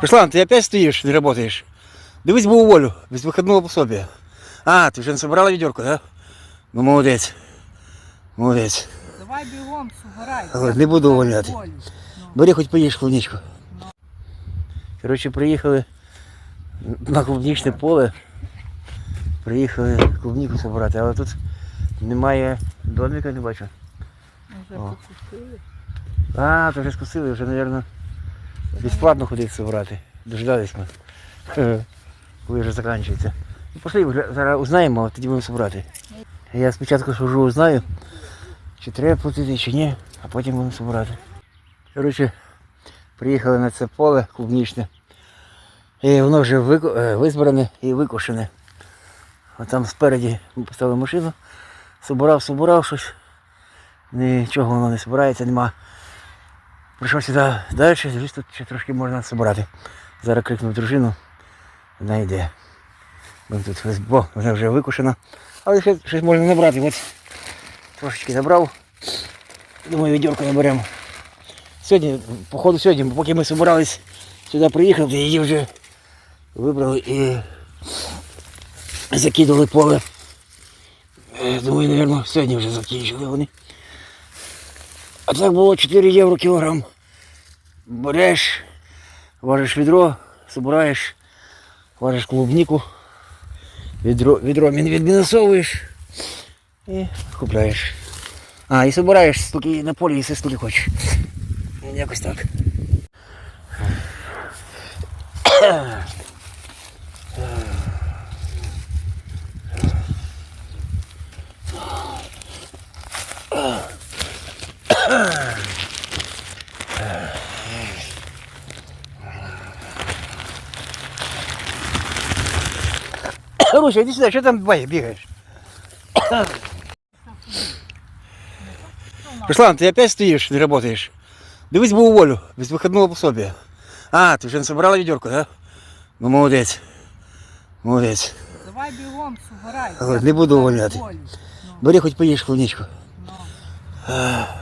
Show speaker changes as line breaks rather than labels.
Руслан, ты опять стоишь, не работаешь? Дивись бы уволю, без выходного пособия. А, ты уже собрала ведерко, да? Ну, молодець. Молодець.
Давай бігом, сугорай.
Але не буду увольняти.
Волю.
Бери хоч поїж клубничку. Коротше, приїхали на клубничне поле. Приїхали клубніку збирати, але тут немає домика, не бачу.
Вже
О.
покусили.
А, то вже скусили, вже, мабуть, безплатно ходити збирати. Дождались ми. Хе-хе. Коли вже закінчується. Ну, пошли, зараз узнаємо, а тоді будемо збирати. Я спочатку хожу, узнаю, чи треба платити, чи ні, а потім будемо збирати. Коротше, приїхали на це поле клубнічне. І воно вже е, визбране і викошене. А там спереді ми поставили машину, собирав, собирав щось. Нічого воно не збирається, нема. Прийшов сюди далі, дивлюсь, тут ще трошки можна збирати. Зараз крикнув дружину, вона йде. Бо тут весь- бо вона вже викушена. Але ще щось можна набрати. От трошечки набрав. Думаю, відьорку наберемо. Сьогодні, походу сьогодні, поки ми збирались сюди приїхати, її вже вибрали і закидали поле. Е, Думаю, мабуть, сьогодні вже закінчили вони. А так було 4 євро кілограм. Береш, важиш відро, збираєш, важиш клубнику, відро, відро мін- відмінусовуєш і купляєш. А, і збираєш стільки на полі, якщо стільки хочеш. Якось так. Руся, иди сюда, что там бегаешь? Руслан, ты опять стоишь, не работаешь? Дивись бы уволю, без выходного пособия. А, ты уже собрала ведерко, да? Ну, молодец. Молодец.
Давай бігом, сугорай.
Але не буду увольняти.
Волю.
Бери хоть поешь клубничку.
Ну.